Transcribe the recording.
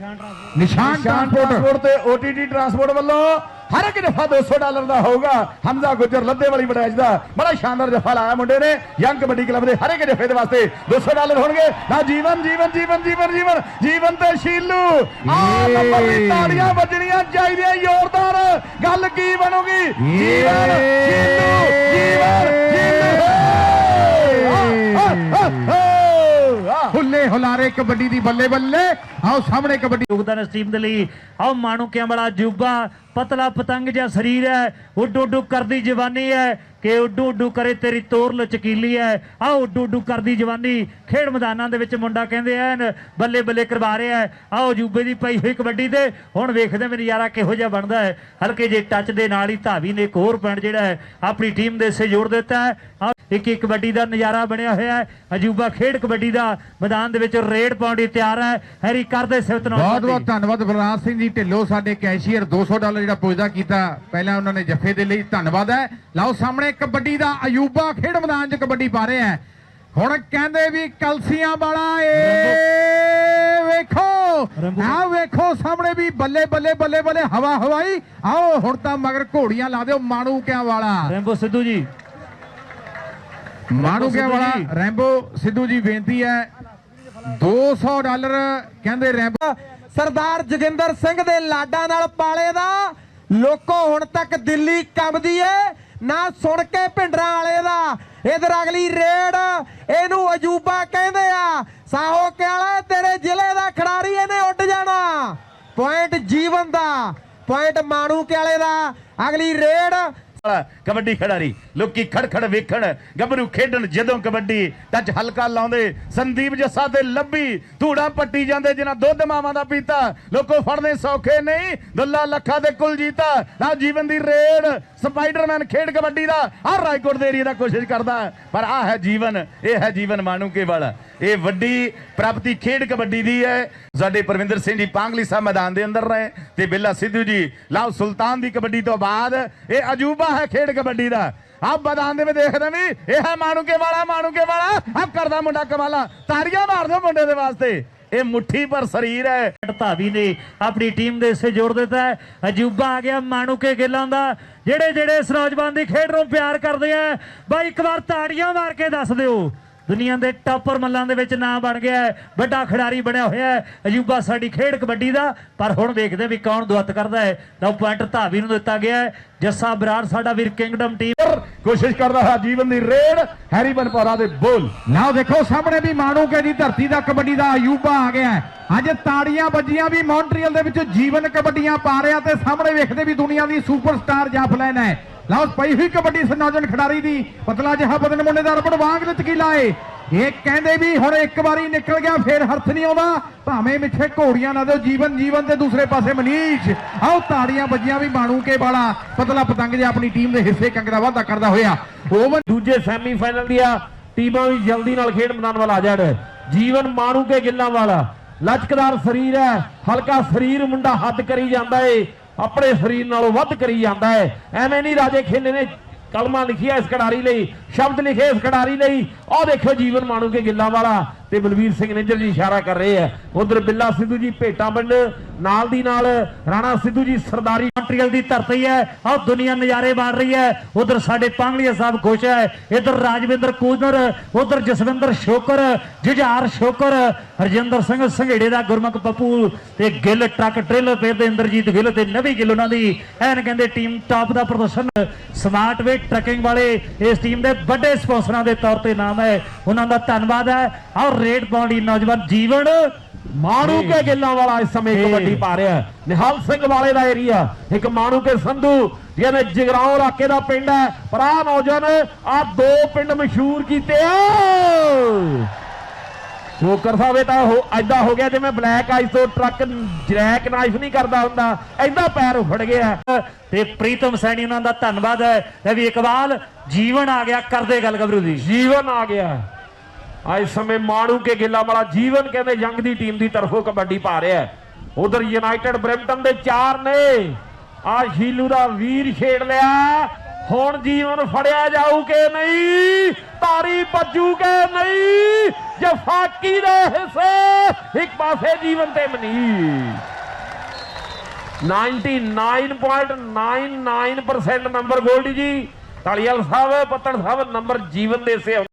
ਨਿਸ਼ਾਨ Shan transport. Transport ਤੇ OTT transport ਵੱਲੋਂ ਹਰ ਇੱਕ ਜਫਾ 200 ਡਾਲਰ ਦਾ ਹੋਊਗਾ। ਹਮਜ਼ਾ ਗੁੱਜਰ ਲੱਦੇ ਵਾਲੀ ਬੜੈਜ ਦਾ ਬੜਾ ਸ਼ਾਨਦਾਰ ਜਫਾ ਲਾਇਆ ਮੁੰਡੇ ਨੇ। ਯੰਗ ਕਬੱਡੀ ਕਲੱਬ ਦੇ ਹਰ ਇੱਕ ਜਫੇ ਦੇ ਵਾਸਤੇ 200 ਡਾਲਰ ਹੋਣਗੇ। ਨਾ ਜੀਵਨ ਜੀਵਨ ਜੀਵਨ ਜੀਵਨ ਜੀਵਨ ਜੀਵਨ ਤੇ ਸ਼ੀਲੂ। ਆ ਨੰਬਰ ਦੀ ਤਾੜੀਆਂ ਵੱਜਣੀਆਂ ਚਾਹੀਦੀਆਂ ਜ਼ੋਰਦਾਰ। ਗੱਲ ਕੀ ਬਣੂਗੀ? ਜੀਵਨ ਸ਼ੀਲੂ ਜੀਵਨ ਸ਼ੀਲੂ। ਆ, ਹੁਲਾਰੇ ਕਬੱਡੀ ਦੀ ਬੱਲੇ ਬੱਲੇ। ਆਓ ਸਾਹਮਣੇ ਕਬੱਡੀ। ਯੋਗਦਾਨ ਇਸ ਟੀਮ ਦੇ ਲਈ। ਆਓ ਮਾਣੂਕਿਆਂ ਵਾਲਾ ਜੂਬਾ ਪਤਲਾ ਪਤੰਗ ਜਿਹਾ ਸਰੀਰ ਹੈ ਉੱਡੂ ਉੱਡੂ ਕਰਦੀ ਜਵਾਨੀ ਹੈ ਕਿ ਉੱਡੂ ਉੱਡੂ ਕਰੇ ਤੇਰੀ ਤੋਰ ਲਚਕੀਲੀ ਹੈ। ਆਓ ਉੱਡੂ ਉੱਡੂ ਕਰਦੀ ਜਵਾਨੀ ਖੇਡ ਮੈਦਾਨਾਂ ਦੇ ਵਿੱਚ ਮੁੰਡਾ ਕਹਿੰਦੇ ਐਨ ਬੱਲੇ ਬੱਲੇ ਕਰਵਾ ਰਿਹਾ ਹੈ। ਆਓ ਜੂਬੇ ਦੀ ਪਈ ਹੋਈ ਕਬੱਡੀ ਤੇ ਹੁਣ ਵੇਖਦੇ ਮੈਂ ਨਜ਼ਾਰਾ ਕਿਹੋ ਜਿਹਾ ਬਣਦਾ ਹੈ। ਹਲਕੇ ਜੇ ਟੱਚ ਦੇ ਨਾਲ ਹੀ ਧਾਵੀ ਨੇ ਇੱਕ ਹੋਰ ਪੁਆਇੰਟ ਜਿਹੜਾ ਹੈ ਆਪਣੀ ਟੀਮ ਦੇ ਹਿੱਸੇ ਜੋੜ ਦਿੱਤਾ ਹੈ। ਇੱਕ ਇੱਕ ਕਬੱਡੀ ਦਾ ਨਜ਼ਾਰਾ ਬਣਿਆ ਹੋਇਆ ਹੈ। ਅਜੂਬਾ ਖੇਡ ਕਬੱਡੀ ਦਾ ਮੈਦਾਨ ਦੇ ਵਿੱਚ ਰੇਡ ਪਾਉਣ ਲਈ ਤਿਆਰ ਹੈ। ਹੈਰੀ ਕਰਦੇ ਸਿਫਤ ਨਾਲ ਬਹੁਤ ਬਹੁਤ ਧੰਨਵਾਦ ਬਲਰਾਜ ਸਿੰਘ ਜੀ। ਢਿੱਲੋਂ ਸਾਡੇ ਕੈਸ਼ੀਅਰ 200 ਡਾਲਰ ਜਿਹੜਾ ਪੁੱਜਦਾ ਕੀਤਾ ਪਹਿਲਾਂ ਉਹਨਾਂ ਨੇ ਜੱਫੇ ਦੇ ਲਈ ਧੰਨਵਾਦ ਹੈ। ਲਓ ਸਾਹਮਣੇ ਕਬੱਡੀ ਦਾ ਅਯੂਬਾ ਖੇਡ ਮੈਦਾਨ 'ਚ ਕਬੱਡੀ ਪਾ ਰਿਹਾ ਹੈ। ਹੁਣ ਕਹਿੰਦੇ ਵੀ ਕਲਸੀਆਂ ਵਾਲਾ ਏ ਵੇਖੋ। ਆਹ ਵੇਖੋ ਸਾਹਮਣੇ ਵੀ ਬੱਲੇ ਬੱਲੇ ਬੱਲੇ ਬੱਲੇ ਹਵਾ ਹਵਾਈ। ਆਓ ਹੁਣ ਤਾਂ ਮਗਰ ਘੋੜੀਆਂ ਲਾ ਦਿਓ ਮਾਣੂ ਕਿਆਂ ਵਾਲਾ। ਰੈਂਬੋ ਸਿੱਧੂ ਜੀ। ਮਾਣੂ ਕਿਆਂ ਵਾਲਾ। ਰੈਂਬੋ ਸਿੱਧੂ ਜੀ ਬੇਨਤੀ ਹੈ। 200 ਡਾਲਰ ਕਹਿੰਦੇ ਰੈਂਬੋ ਸਰਦਾਰ ਜੋਗਿੰਦਰ ਸਿੰਘ ਦੇ ਲਾਡਾਂ ਨਾਲ ਪਾਲੇ ਦਾ। ਲੋਕੋ ਹੁਣ ਤੱਕ ਦਿੱਲੀ ਕੰਬਦੀ ਏ, ਨਾ ਸੁਣ ਕੇ ਭਿੰਡਰਾਂ ਵਾਲੇ ਦਾ। ਇਧਰ ਅਗਲੀ ਰੇਡ, ਇਹਨੂੰ ਅਜੂਬਾ ਕਹਿੰਦੇ ਆ। ਸਾਹੋ ਕਿਆਲਾ, ਤੇਰੇ ਜ਼ਿਲ੍ਹੇ ਦਾ ਖਿਡਾਰੀ ਇਹਨੇ ਉੱਡ ਜਾਣਾ। ਪੁਆਇੰਟ ਜੀਵਨ ਦਾ ਪੁਆਇੰਟ ਮਾਣੂ ਕਿਆਲੇ ਦਾ। ਅਗਲੀ ਰੇਡ ਵਾਲਾ ਕਬੱਡੀ ਖਿਡਾਰੀ। ਲੋਕੀ ਖੜਖੜ ਵੇਖਣ, ਗੱਭਰੂ ਖੇਡਣ, ਜਦੋਂ ਕਬੱਡੀ ਟੱਚ ਹਲਕਾ ਲਾਉਂਦੇ। ਸੰਦੀਪ ਜੱਸਾ ਤੇ ਲੱਭੀ, ਧੂੜਾ ਪੱਟੀ ਜਾਂਦੇ, ਜਿਨ੍ਹਾਂ ਦੁੱਧ ਮਾਵਾਂ ਦਾ ਪੀਤਾ। ਲੋਕੋ ਫੜਨੇ ਸੌਖੇ ਨਹੀਂ, ਦੁੱਲਾ ਲੱਖਾ ਤੇ ਕੁਲ ਜੀਤਾ। ਨਾ ਜੀਵਨ ਦੀ ਰੇਡ, ਸਪਾਈਡਰਮੈਨ ਖੇਡ ਕਬੱਡੀ ਦਾ। ਆ ਰਾਏਕੋਟ ਦੇ ਏਰੀਆ ਦਾ ਕੋਸ਼ਿਸ਼ ਕਰਦਾ। ਪਰ ਆ ਹੈ ਜੀਵਨ, ਇਹ ਹੈ ਜੀਵਨ ਮਾਨੂ ਕੇ ਵਾਲਾ। ਇਹ ਵੱਡੀ ਪ੍ਰਾਪਤੀ ਖੇਡ ਕਬੱਡੀ ਦੀ ਹੈ। ਸਾਡੇ ਪਰਵਿੰਦਰ ਸਿੰਘ ਜੀ ਪਾਂਗਲੀ ਸਾਹਿਬ ਮੈਦਾਨ ਦੇ ਅੰਦਰ ਰਹੇ ਤੇ ਬਿੱਲਾ ਸਿੱਧੂ ਜੀ ਲਾਓ ਸੁਲਤਾਨ ਦੀ ਕਬੱਡੀ ਤੋਂ ਬਾਅਦ ਇਹ ਅਜੂਬਾ ਹੈ ਖੇਡ ਕਬੱਡੀ ਦਾ। ਆ ਮੈਦਾਨ ਦੇ ਵਿੱਚ ਦੇਖਦੇ ਵੀ ਇਹ ਹੈ ਮਾਣੂ ਕੇ ਵਾਲਾ ਮਾਣੂ ਕੇ ਵਾਲਾ। ਆਪ ਕਰਦਾ ਮੁੰਡਾ ਕਮਾਲਾ। ਤਾੜੀਆਂ ਮਾਰ ਦਿਓ ਮੁੰਡੇ ਦੇ ਵਾਸਤੇ। ਇਹ ਮੁੱਠੀ ਪਰ ਸਰੀਰ ਹੈ। ਧਾਵੀ ਨੇ ਆਪਣੀ ਟੀਮ ਦੇ ਹਿੱਸੇ ਜੋੜ ਦਿੱਤਾ ਹੈ। ਅਜੂਬਾ ਆ ਗਿਆ ਮਾਣੂਕੇ ਗਿੱਲਾਂ ਦਾ। ਜਿਹੜੇ ਜਿਹੜੇ ਇਸ ਨੌਜਵਾਨ ਦੀ ਖੇਡ ਨੂੰ ਪਿਆਰ ਕਰਦੇ ਆ, ਬਾਈ ਇੱਕ ਵਾਰ ਤਾੜੀਆਂ ਮਾਰ ਕੇ ਦੱਸ ਦਿਓ। ਦੁਨੀਆ ਦੇ ਟਾਪਰ ਮੱਲਾਂ ਦੇ ਵਿੱਚ ਨਾਮ ਬਣ ਗਿਆ ਹੈ। ਵੱਡਾ ਖਿਡਾਰੀ ਬਣਿਆ ਹੋਇਆ ਹੈ। ਅਜੂਬਾ ਸਾਡੀ ਖੇਡ ਕਬੱਡੀ ਦਾ। ਪਰ ਹੁਣ ਵੇਖਦੇ ਵੀ ਕੌਣ ਦੁੱਤ ਕਰਦਾ ਹੈ। ਤਾਂ ਪੁਆਇੰਟ ਧਾਵੀ ਨੂੰ ਦਿੱਤਾ ਗਿਆ ਹੈ। ਜੱਸਾ ਬਰਾੜ ਸਾਡਾ ਵੀਰ ਕਿੰਗਡਮ ਟੀਮ। ਕੋਸ਼ਿਸ਼ ਕਰਦਾ ਹੈ ਜੀਵਨ ਦੀ ਰੇਡ ਹੈਰੀ ਬਨਪਾਰਾ ਦੇ ਬੋਲ। ਲਓ ਦੇਖੋ ਸਾਹਮਣੇ ਵੀ ਮਾਣੂ ਕੇ ਦੀ ਧਰਤੀ ਦਾ ਕਬੱਡੀ ਦਾ ਅਯੂਬਾ ਆ ਗਿਆ ਹੈ। ਅੱਜ ਤਾੜੀਆਂ ਵੱਜੀਆਂ ਵੀ ਮੌਂਟਰੀਅਲ ਦੇ ਵਿੱਚ ਜੀਵਨ ਕਬੱਡੀਆਂ ਪਾ ਰਿਹਾ ਤੇ ਸਾਹਮਣੇ ਵੇਖਦੇ ਵੀ ਦੁਨੀਆ ਦੀ ਸੁਪਰਸਟਾਰ ਜਾਫਲੈਨ ਹੈ। ਲਓ ਪਈ ਹੋਈ ਕਬੱਡੀ ਇਸ ਖਿਡਾਰੀ ਦੀ। ਪਤਲਾ ਜਿਹਾ ਬਦਨ ਮੁੰਡੇ ਦਾ ਰਬੜ ਵਾਂਗ ਲਚਕੀਲਾ ਏ ਇਹ ਕਹਿੰਦੇ ਵੀ ਹੁਣ ਇੱਕ ਵਾਰੀ ਨਿਕਲ ਗਿਆ, ਫੇਰ ਹਰਥ ਨਹੀਂ ਆਉਂਦਾ। ਭਾਵੇਂ ਮਿੱਠੇ ਘੋੜੀਆਂ ਨਾ ਦਿਓ, ਜੀਵਨ ਜੀਵਨ ਤੇ ਦੂਸਰੇ ਪਾਸੇ ਮਨੀਸ਼। ਆਓ ਤਾੜੀਆਂ ਵੱਜੀਆਂ ਵੀ ਮਾਣੂ ਕੇ ਵਾਲਾ। ਪਤਲਾ ਪਤੰਗ ਜੇ ਆਪਣੀ ਟੀਮ ਦੇ ਹਿੱਸੇ ਕੰਗਰਾ ਵਾਧਾ ਕਰਦਾ ਹੋਇਆ। ਓਵਨ ਦੂਜੇ ਸੈਮੀਫਾਈਨਲ ਦੀਆਂ ਟੀਮਾਂ ਵੀ ਜਲਦੀ ਨਾਲ ਖੇਡ ਮੈਦਾਨ ਵੱਲ ਆ ਜਾਣ। ਜੀਵਨ ਮਾਣੂ ਕੇ ਗਿੱਲਾਂ ਵਾਲਾ। ਲਚਕਦਾਰ ਸਰੀਰ ਹੈ, ਹਲਕਾ ਸਰੀਰ ਮੁੰਡਾ ਹੱਦ ਕਰੀ ਜਾਂਦਾ ਏ। ਆਪਣੇ ਸਰੀਰ ਨਾਲੋਂ ਵੱਧ ਕਰੀ ਜਾਂਦਾ ਹੈ। ਐਵੇਂ ਨਹੀਂ ਰਾਜੇ ਖੇਲੇ ਨੇ ਕਲਮਾਂ ਲਿਖੀਆਂ ਇਸ ਖਿਡਾਰੀ ਲਈ, ਸ਼ਬਦ ਲਿਖੇ ਇਸ ਖਿਡਾਰੀ ਲਈ। ਆਹ ਦੇਖੋ ਜੀਵਨ ਮਾਣੂ ਕੇ ਗਿੱਲਾਂ ਵਾਲਾ। ਤੇ ਬਲਵੀਰ ਸਿੰਘ ਨਿੰਜਰ ਜੀ ਇਸ਼ਾਰਾ ਕਰ ਰਹੇ ਆ। ਉਧਰ ਬਿੱਲਾ ਸਿੱਧੂ ਜੀ ਭੇਟਾਂ ਪਿੰਡ ਨਾਲ ਦੀ ਨਾਲ ਰਾਣਾ ਸਿੱਧੂ ਜੀ ਸਰਦਾਰੀ ਮੌਂਟਰੀਅਲ ਦੀ ਧਰਤੀ ਹੈ। ਆਹ ਦੁਨੀਆ ਨਜ਼ਾਰੇ ਮਾਰ ਰਹੀ ਹੈ। ਉਧਰ ਸਾਡੇ ਪਾਂਗਲੀਆ ਸਾਹਿਬ ਖੁਸ਼ ਹੈ। ਇਧਰ ਰਾਜਵਿੰਦਰ ਕੂਜਰ ਉਧਰ ਜਸਵਿੰਦਰ ਸ਼ੋਕਰ, ਜੁਝਾਰ ਸ਼ੋਕਰ, ਹਰਜਿੰਦਰ ਸਿੰਘ ਸੰਘੇੜੇ ਦਾ ਗੁਰਮੁਖ ਪੱਪੂ ਤੇ ਗਿੱਲ ਟਰੱਕ ਟ੍ਰੇਲਰ ਪੇਰ ਦੇ ਇੰਦਰਜੀਤ ਗਿੱਲ ਤੇ ਨਵੀ ਗਿੱਲ ਉਹਨਾਂ ਦੀ। ਐਨ ਕਹਿੰਦੇ ਟੀਮ ਟਾਪ ਦਾ ਪ੍ਰਦਰਸ਼ਨ। ਸਮਾਰਟ ਵੇ ਟਰੱਕਿੰਗ ਵਾਲੇ ਇਸ ਟੀਮ ਦੇ ਵੱਡੇ ਸਪਾਂਸਰਾਂ ਦੇ ਤੌਰ ਤੇ ਨਾਮ ਹੈ। ਉਹਨਾਂ ਦਾ ਧੰਨਵਾਦ ਹੈ। ਔਰ ਰੇਡ ਲਈ ਨੌਜਵਾਨ ਜੀਵਨ। ਮਾਣੂ ਕੇ ਗਿੱਲਾਂ ਵਾਲਾ ਇਸ ਸਮੇਂ। ਕਬੱਡੀ ਪਾ ਰਿਹਾ। ਨਿਹਾਲ ਸਿੰਘ ਵਾਲੇ ਦਾ ਏਰੀਆ ਇੱਕ ਮਾਣੂ ਕੇ ਸੰਧੂ ਜਿਹਨੇ ਜਗਰਾਉਂ ਇਲਾਕੇ ਦਾ ਪਿੰਡ ਹੈ। ਪਰ ਆਹ ਨੌਜਵਾਨ ਆ ਦੋ ਪਿੰਡ ਮਸ਼ਹੂਰ ਕੀਤੇ ਆ। ਸ਼ੋਕਰ ਸਾਹਿਬ ਇਹ ਤਾਂ ਹੋ ਐਦਾਂ ਹੋ ਗਿਆ ਜਿਵੇਂ ਬਲੈਕ ਆਈਸ ਤੋਂ ਟਰੱਕ ਜਰੈਕ ਨਾਈਫ ਨਹੀਂ ਕਰਦਾ ਹੁੰਦਾ। ਐਦਾਂ ਪੈਰ ਉਫੜ ਗਿਆ ਤੇ ਪ੍ਰੀਤਮ ਸੈਣੀ ਉਹਨਾਂ ਦਾ ਧੰਨਵਾਦ ਹੈ। ਵੀ ਇਕਬਾਲ ਜੀਵਨ ਆ ਗਿਆ ਕਰਦੇ ਗੱਲ ਗੱਭਰੂ ਦੀ। ਜੀਵਨ ਆ ਗਿਆ। ਆ ਇਸ ਸਮੇਂ ਮਾਣੂ ਕੇ ਗਿੱਲਾ ਵਾਲਾ ਜੀਵਨ ਕਹਿੰਦੇ ਯੰਗ ਦੀ ਟੀਮ ਦੀ ਤਰਫੋਂ ਕਬੱਡੀ ਪਾ ਰਿਹਾ ਉਧਰ ਯੂਨਾਈਟਿਡ ਬ੍ਰੈਂਪਟਨ ਦੇ ਚਾਰ ਨੇ। ਆ ਸ਼ੀਲੂ ਦਾ ਵੀਰ ਛੇੜ ਲਿਆ। ਹੁਣ ਜੀਵਨ ਫੜਿਆ ਜਾਊ ਕਿ ਨਹੀਂ? ਤਾਰੀ ਪੱਜੂ ਕਿ ਨਹੀਂ? ਜਫਾਕੀ ਦਾ ਹਿੱਸੇ। ਇੱਕ ਪਾਸੇ ਜੀਵਨ ਤੇ ਮਨੀ 99.99% ਨੰਬਰ ਗੋਲਡੀ ਜੀ। ਤਾਲੀਵਾਲ ਸਾਹਿਬ, ਪੱਤਣ ਸਾਹਿਬ, ਨੰਬਰ ਜੀਵਨ ਦੇ ਸੇ